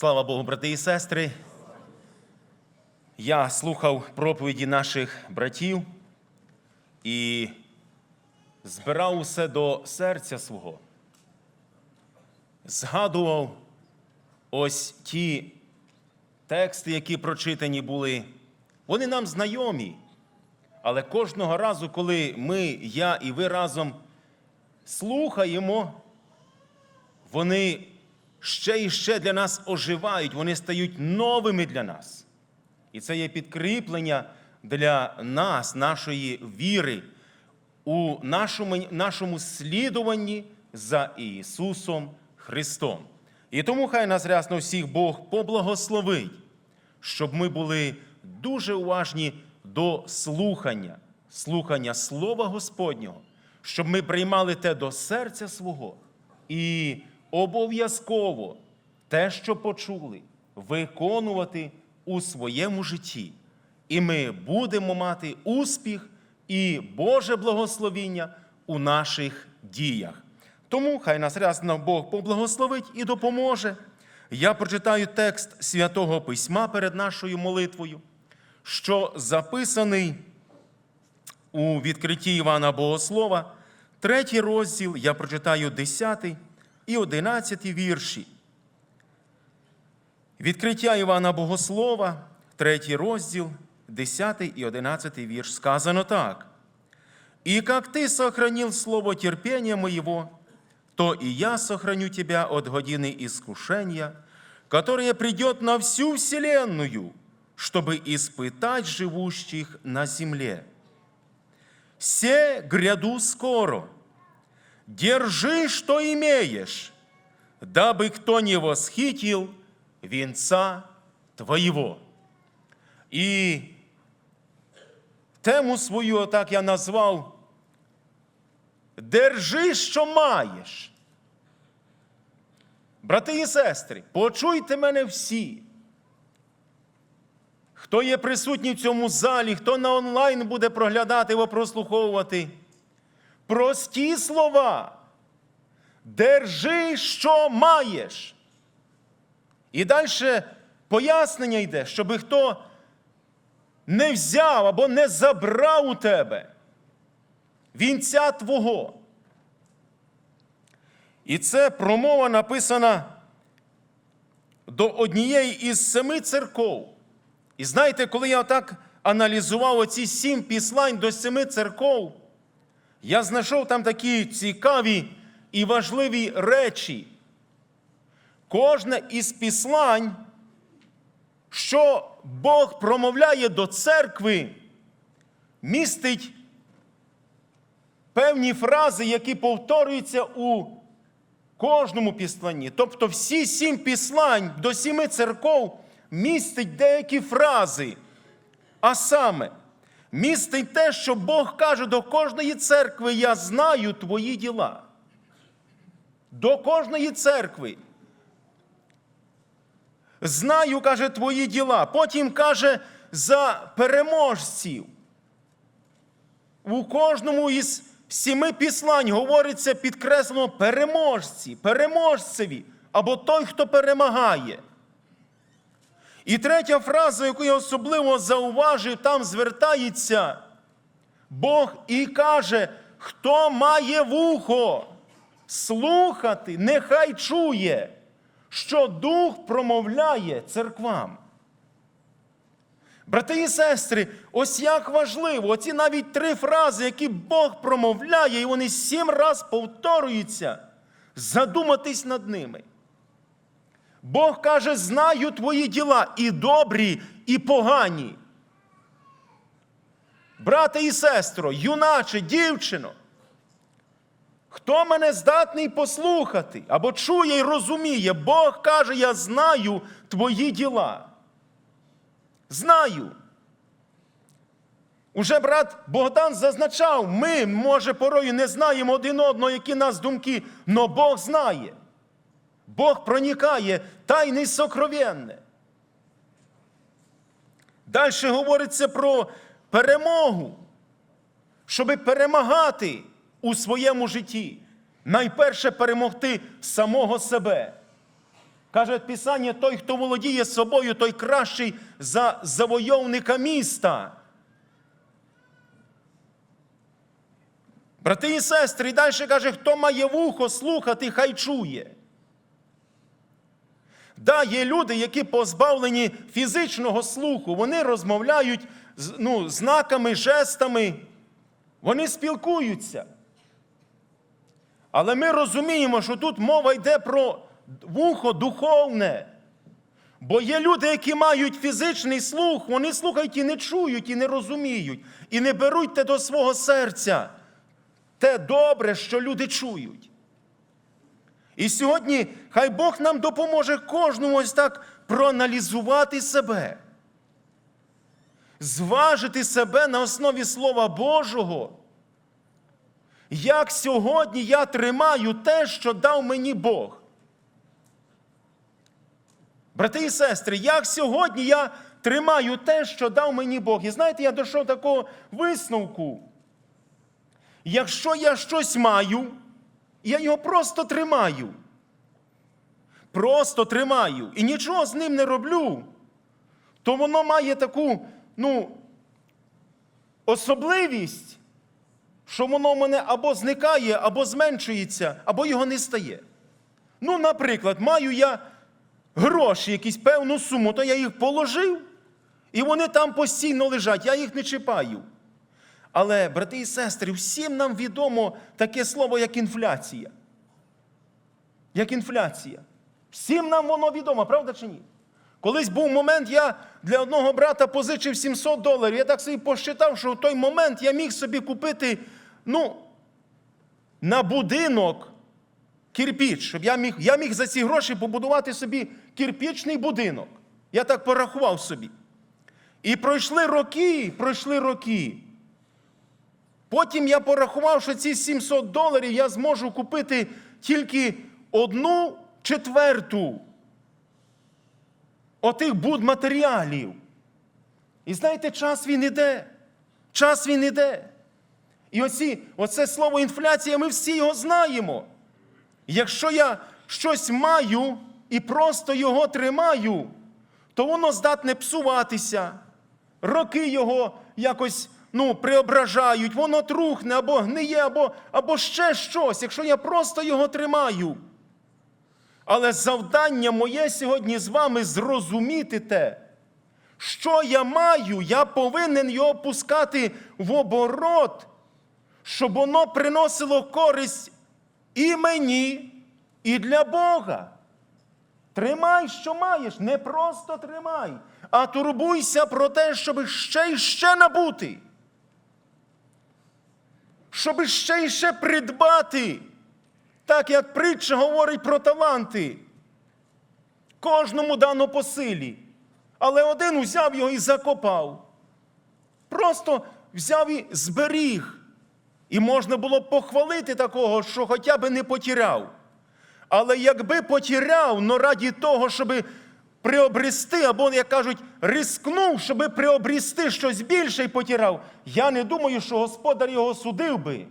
Слава Богу, брати і сестри. Я слухав проповіді наших братів і збирав усе до серця свого. Згадував ось ті тексти, які прочитані були. Вони нам знайомі. Але кожного разу, коли ми, я і ви разом слухаємо, вони ще і ще для нас оживають, вони стають новими для нас. І це є підкріплення для нас, нашої віри у нашому, нашому слідуванні за Ісусом Христом. І тому хай нас рясно всіх Бог поблагословить, щоб ми були дуже уважні до слухання, слухання Слова Господнього, щоб ми приймали те до серця свого і обов'язково те, що почули, виконувати у своєму житті. І ми будемо мати успіх і Боже благословіння у наших діях. Тому хай нас рясно Бог поблагословить і допоможе. Я прочитаю текст Святого Письма перед нашою молитвою, що записаний у відкритті Івана Богослова, третій розділ, я прочитаю 10 і 11 вірші. Відкриття Івана Богослова, третій розділ, 10 і 11 вірш, сказано так. «И как ты сохранил слово терпения моего, то и я сохраню тебя от годины искушения, которое придет на всю вселенную, чтобы испытать живущих на земле. Се гряду скоро, держи, что имеешь, дабы кто не восхитил венца твоего. І тему свою, так я назвав, Держи, що маєш. Брати і сестри, почуйте мене всі. Хто є присутній в цьому залі, хто на онлайн буде проглядати або прослуховувати. Прості слова. Держи, що маєш. І далі пояснення йде, щоби хто не взяв або не забрав у тебе вінця Твого. І це промова написана до однієї із семи церков. І знаєте, коли я так аналізував оці сім післань до семи церков, я знайшов там такі цікаві і важливі речі. Кожне із післань, що Бог промовляє до церкви, містить певні фрази, які повторюються у кожному післанні. Тобто всі сім післань до сіми церков містить деякі фрази. А саме, містить те, що Бог каже до кожної церкви: Я знаю твої діла. До кожної церкви. Знаю, каже, твої діла. Потім каже за переможців. У кожному із сіми післань говориться підкреслено переможці, переможцеві або той, хто перемагає. І третя фраза, яку я особливо зауважив, там звертається Бог і каже, хто має вухо слухати, нехай чує, що Дух промовляє церквам. Брати і сестри, ось як важливо, оці навіть три фрази, які Бог промовляє, і вони сім раз повторюються, задуматись над ними. Бог каже, знаю твої діла і добрі, і погані. Брате і сестро, юначе, дівчино, хто мене здатний послухати або чує і розуміє, Бог каже, я знаю твої діла. Знаю. Уже брат Богдан зазначав, ми, може, порою не знаємо один одного, які нас думки, але Бог знає. Бог проникає тайне сокровенне. Далі говориться про перемогу, щоби перемагати у своєму житті. Найперше перемогти самого себе. Каже Писання, той, хто володіє собою, той кращий за завойовника міста. Брати і сестри, і далі каже, хто має вухо слухати, хай чує. Да, є люди, які позбавлені фізичного слуху, вони розмовляють ну, знаками, жестами, вони спілкуються. Але ми розуміємо, що тут мова йде про вухо духовне. Бо є люди, які мають фізичний слух, вони слухають і не чують, і не розуміють, і не беруть те до свого серця. Те добре, що люди чують. І сьогодні хай Бог нам допоможе кожному ось так проаналізувати себе, зважити себе на основі Слова Божого. Як сьогодні я тримаю те, що дав мені Бог. Брати і сестри, як сьогодні я тримаю те, що дав мені Бог. І знаєте, я дійшов такого висновку. Якщо я щось маю, я його просто тримаю. Просто тримаю і нічого з ним не роблю, то воно має таку, ну, особливість, що воно в мене або зникає, або зменшується, або його не стає. Ну, наприклад, маю я гроші, якісь певну суму, то я їх положив, і вони там постійно лежать, я їх не чіпаю. Але, брати і сестри, всім нам відомо таке слово, як інфляція. Як інфляція. Всім нам воно відомо, правда чи ні? Колись був момент, я для одного брата позичив 700 доларів. Я так собі посчитав, що в той момент я міг собі купити, ну, на будинок кирпіч, щоб я міг, я міг за ці гроші побудувати собі кирпічний будинок. Я так порахував собі. І пройшли роки, пройшли роки. Потім я порахував, що ці 700 доларів я зможу купити тільки одну четверту отих будматеріалів. І знаєте, час він іде. Час він іде. І оці, оце слово інфляція, ми всі його знаємо. Якщо я щось маю і просто його тримаю, то воно здатне псуватися. Роки його якось ну, преображають, воно трухне або гниє, або, або ще щось, якщо я просто його тримаю. Але завдання моє сьогодні з вами зрозуміти те, що я маю, я повинен його пускати в оборот, щоб воно приносило користь і мені, і для Бога. Тримай, що маєш, не просто тримай, а турбуйся про те, щоб ще й ще набути. Щоб ще й ще придбати. Так як притча говорить про таланти. Кожному дано по силі. Але один узяв його і закопав. Просто взяв і зберіг. І можна було похвалити такого, що хоча б не потіряв. Але якби потіряв, но раді того, щоб приобрести, або, як кажуть, рискнув, щоб приобрести щось більше і потіряв, я не думаю, що господар його судив би.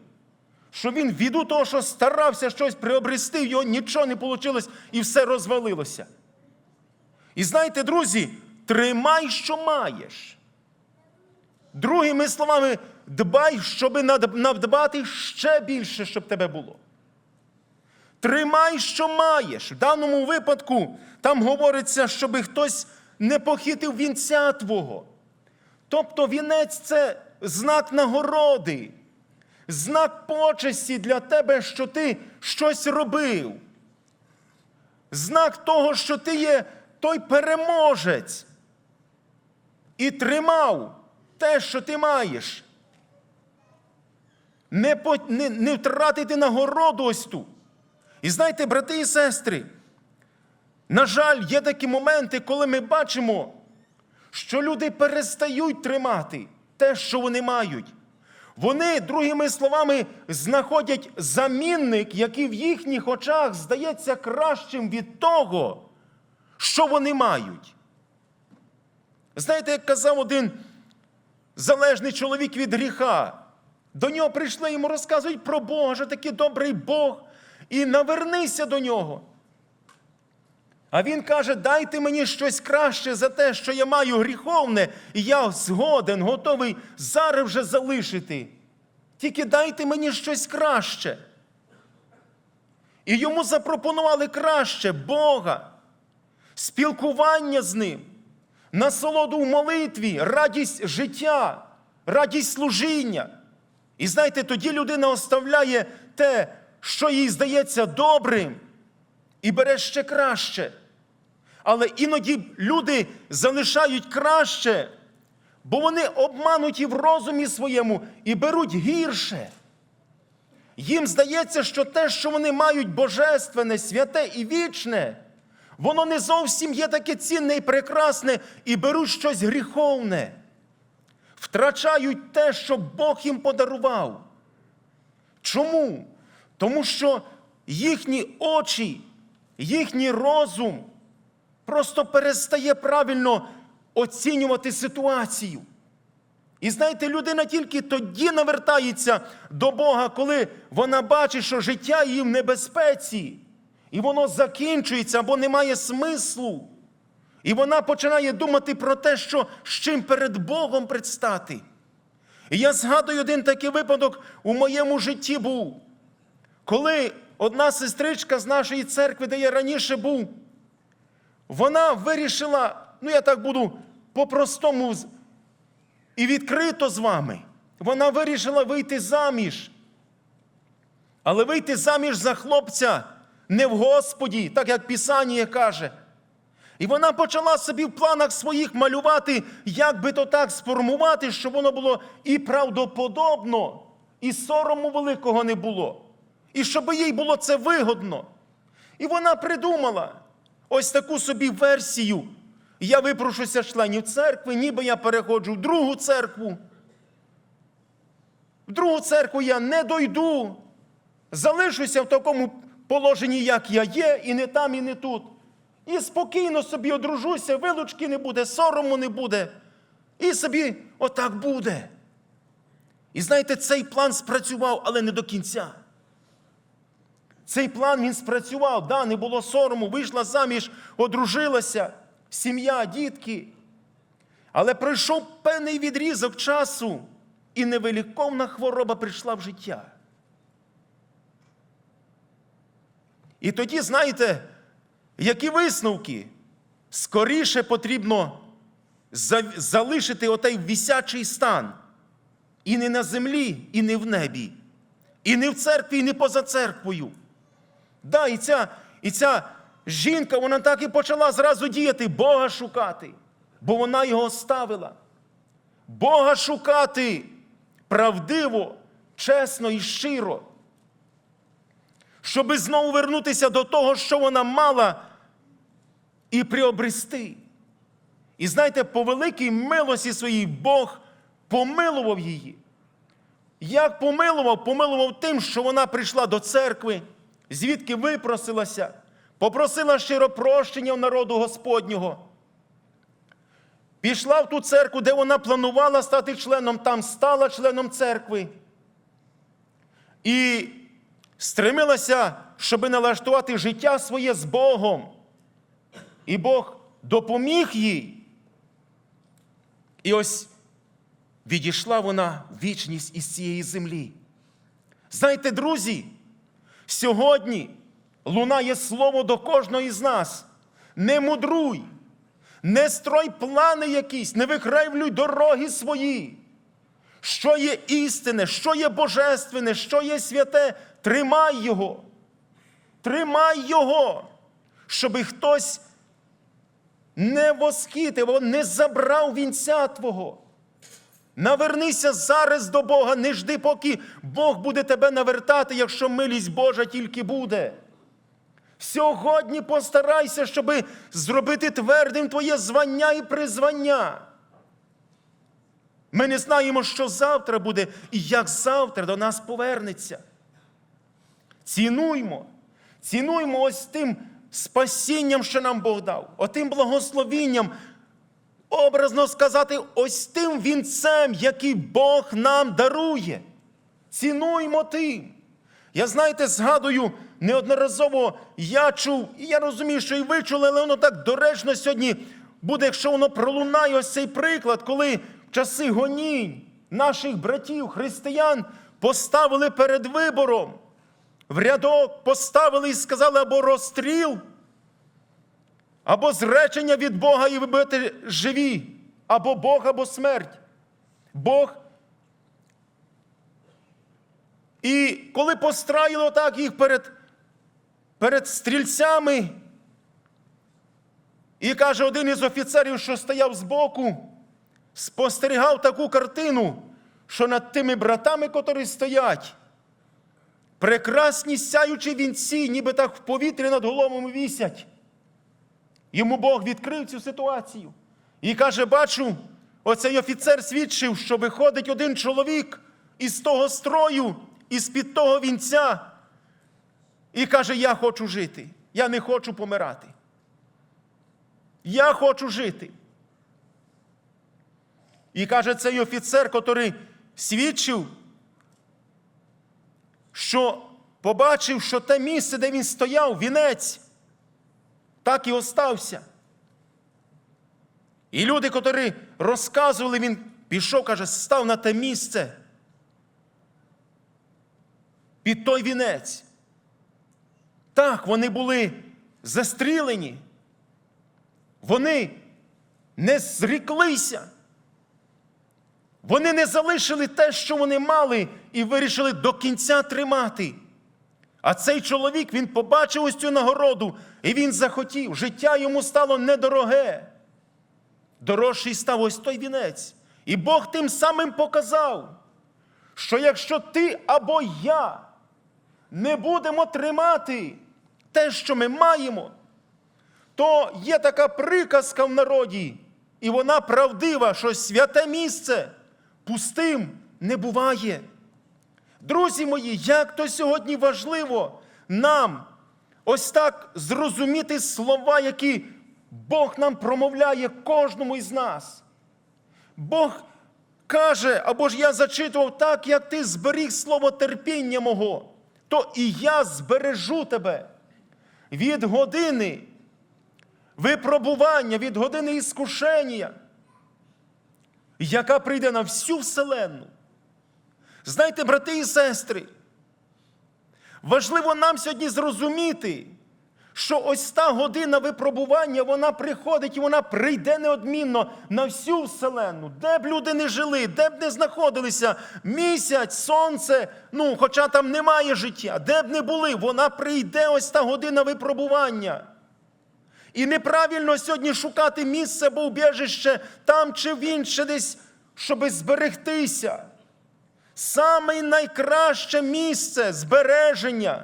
Що він ввіду того, що старався щось приобрести, його нічого не вийшло і все розвалилося. І знаєте, друзі, тримай, що маєш. Другими словами, дбай, щоб надбати ще більше, щоб тебе було. Тримай, що маєш. В даному випадку там говориться, щоб хтось не похитив вінця твого. Тобто вінець це знак нагороди, знак почесті для тебе, що ти щось робив. Знак того, що ти є той переможець і тримав те, що ти маєш. Не, по, не, не втратити нагороду ось ту. І знаєте, брати і сестри, на жаль, є такі моменти, коли ми бачимо, що люди перестають тримати те, що вони мають. Вони, другими словами, знаходять замінник, який в їхніх очах здається кращим від того, що вони мають. Знаєте, як казав один залежний чоловік від гріха, до нього прийшли, йому розказують про Бога, що такий добрий Бог, і навернися до нього. А він каже: дайте мені щось краще за те, що я маю гріховне, і я згоден, готовий зараз вже залишити. Тільки дайте мені щось краще. І йому запропонували краще Бога, спілкування з ним, насолоду в молитві, радість життя, радість служіння. І знаєте, тоді людина оставляє те, що їй здається добрим, і бере ще краще. Але іноді люди залишають краще, бо вони обмануті в розумі своєму і беруть гірше. Їм здається, що те, що вони мають божественне, святе і вічне, воно не зовсім є таке цінне і прекрасне, і беруть щось гріховне, втрачають те, що Бог їм подарував. Чому? Тому що їхні очі, їхній розум просто перестає правильно оцінювати ситуацію. І знаєте, людина тільки тоді навертається до Бога, коли вона бачить, що життя її в небезпеці, і воно закінчується або не має смислу. І вона починає думати про те, що з чим перед Богом предстати. І я згадую один такий випадок у моєму житті був, коли одна сестричка з нашої церкви, де я раніше був, вона вирішила, ну я так буду по-простому і відкрито з вами. Вона вирішила вийти заміж. Але вийти заміж за хлопця не в Господі, так як Писання каже. І вона почала собі в планах своїх малювати, як би то так сформувати, щоб воно було і правдоподобно, і сорому великого не було. І щоб їй було це вигодно. І вона придумала ось таку собі версію. Я випрошуся членів церкви, ніби я переходжу в другу церкву. В другу церкву я не дойду. Залишуся в такому положенні, як я є, і не там, і не тут. І спокійно собі одружуся, вилучки не буде, сорому не буде. І собі отак буде. І знаєте, цей план спрацював, але не до кінця. Цей план він спрацював, да, не було сорому, вийшла заміж, одружилася, сім'я, дітки. Але пройшов певний відрізок часу, і невиліковна хвороба прийшла в життя. І тоді, знаєте, які висновки? Скоріше потрібно залишити отей вісячий стан. І не на землі, і не в небі, і не в церкві, і не поза церквою. Да, і ця, і ця жінка, вона так і почала зразу діяти, Бога шукати, бо вона його оставила. Бога шукати правдиво, чесно і щиро, щоби знову вернутися до того, що вона мала, і приобрести. І знаєте, по великій милості своїй Бог помилував її. Як помилував? Помилував тим, що вона прийшла до церкви, звідки випросилася, попросила щиро прощення в народу Господнього. Пішла в ту церкву, де вона планувала стати членом, там стала членом церкви. І стремилася, щоб налаштувати життя своє з Богом. І Бог допоміг їй. І ось відійшла вона вічність із цієї землі. Знаєте, друзі, сьогодні лунає слово до кожного із нас. Не мудруй, не строй плани якісь, не викривлюй дороги свої. Що є істинне, що є божественне, що є святе, тримай його. Тримай його, щоби хтось не восхитив, не забрав вінця Твого. Навернися зараз до Бога, не жди, поки Бог буде тебе навертати, якщо милість Божа тільки буде. Сьогодні постарайся, щоб зробити твердим твоє звання і призвання. Ми не знаємо, що завтра буде і як завтра до нас повернеться. Цінуймо, цінуймо ось тим спасінням, що нам Бог дав, отим благословінням, образно сказати, ось тим вінцем, який Бог нам дарує. Цінуймо тим. Я, знаєте, згадую, неодноразово я чув, і я розумію, що і ви чули, але воно так доречно сьогодні буде, якщо воно пролунає ось цей приклад, коли в часи гонінь наших братів, християн, поставили перед вибором, в рядок поставили і сказали або розстріл, або зречення від Бога і ви будете живі, або Бог, або смерть. Бог. І коли постраїло так їх перед, перед стрільцями, і каже один із офіцерів, що стояв збоку, спостерігав таку картину, що над тими братами, котрі стоять, прекрасні сяючі вінці, ніби так в повітрі над головами вісять. Йому Бог відкрив цю ситуацію. І каже: бачу, оцей офіцер свідчив, що виходить один чоловік із того строю, із під того вінця, і каже: Я хочу жити, я не хочу помирати. Я хочу жити. І каже цей офіцер, котрий свідчив, що побачив, що те місце, де він стояв, вінець, так і остався. І люди, котрі розказували, він пішов, каже, став на те місце. Під той вінець. Так, вони були застрілені. Вони не зріклися. Вони не залишили те, що вони мали, і вирішили до кінця тримати. А цей чоловік він побачив ось цю нагороду, і він захотів. Життя йому стало недороге. Дорожчий став ось той вінець. І Бог тим самим показав, що якщо ти або я не будемо тримати те, що ми маємо, то є така приказка в народі, і вона правдива, що святе місце пустим не буває. Друзі мої, як то сьогодні важливо нам ось так зрозуміти слова, які Бог нам промовляє кожному із нас. Бог каже, або ж я зачитував так, як ти зберіг слово терпіння мого, то і я збережу тебе від години випробування, від години іскушення, яка прийде на всю вселенну. Знаєте, брати і сестри, важливо нам сьогодні зрозуміти, що ось та година випробування, вона приходить і вона прийде неодмінно на всю вселенну, де б люди не жили, де б не знаходилися місяць, сонце, ну, хоча там немає життя, де б не були, вона прийде ось та година випробування. І неправильно сьогодні шукати місце або убіжище там чи в інше десь, щоби зберегтися. Саме найкраще місце збереження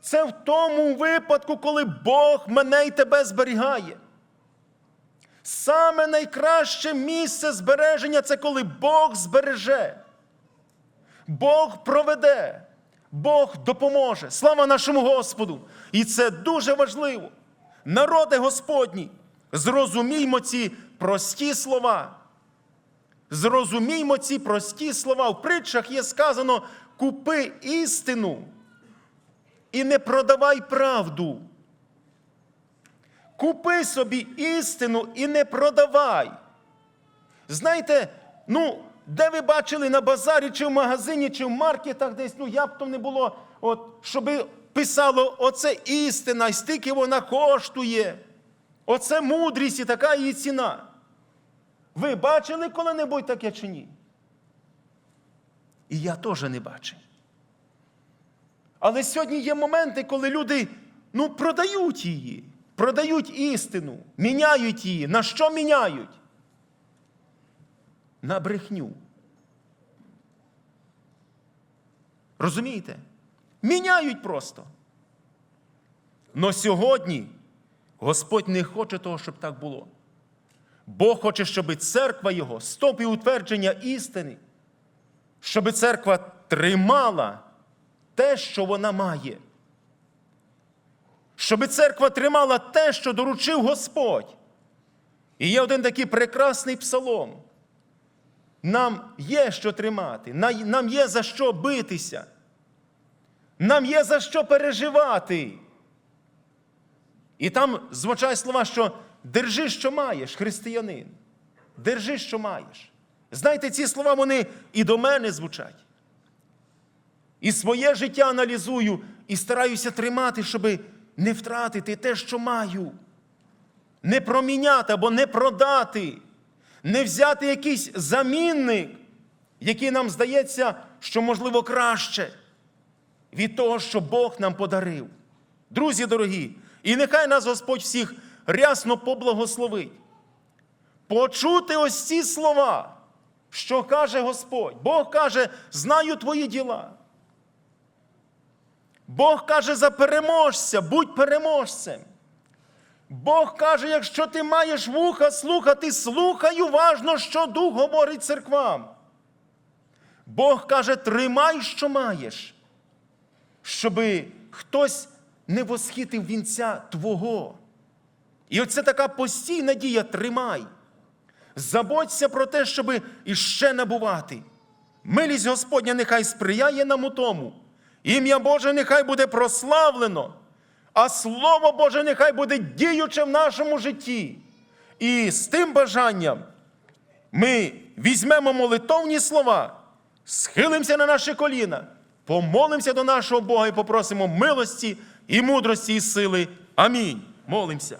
це в тому випадку, коли Бог мене і тебе зберігає. Саме найкраще місце збереження це коли Бог збереже, Бог проведе, Бог допоможе. Слава нашому Господу! І це дуже важливо. Народе Господній, зрозуміймо ці прості слова. Зрозуміймо ці прості слова. В притчах є сказано: купи істину і не продавай правду. Купи собі істину і не продавай. Знаєте, ну, де ви бачили на базарі, чи в магазині, чи в маркетах десь, ну як б то не було, от, щоб писало, оце істина, і стільки вона коштує. Оце мудрість і така її ціна. Ви бачили коли-небудь таке чи ні? І я теж не бачив. Але сьогодні є моменти, коли люди ну, продають її, продають істину, міняють її. На що міняють? На брехню. Розумієте? Міняють просто. Но сьогодні Господь не хоче того, щоб так було. Бог хоче, щоб церква Його, стоп і утвердження істини, щоб церква тримала те, що вона має. Щоб церква тримала те, що доручив Господь. І є один такий прекрасний псалом. Нам є що тримати, нам є за що битися. Нам є за що переживати. І там звучать слова, що держи, що маєш, християнин. Держи, що маєш. Знаєте, ці слова вони і до мене звучать. І своє життя аналізую і стараюся тримати, щоб не втратити те, що маю. Не проміняти або не продати, не взяти якийсь замінник, який нам здається, що можливо краще від того, що Бог нам подарив. Друзі дорогі, і нехай нас Господь всіх рясно поблагословить. Почути ось ці слова, що каже Господь. Бог каже, знаю твої діла. Бог каже за переможця, будь переможцем. Бог каже, якщо ти маєш вуха слухати, слухай уважно, що Дух говорить церквам. Бог каже, тримай, що маєш, щоби хтось не восхитив вінця Твого. І оце така постійна дія тримай. Заботься про те, щоби іще набувати. Милість Господня нехай сприяє нам у тому. Ім'я Боже нехай буде прославлено, а Слово Боже нехай буде діюче в нашому житті. І з тим бажанням ми візьмемо молитовні слова, схилимося на наші коліна, помолимося до нашого Бога і попросимо милості і мудрості і сили. Амінь. Молимося.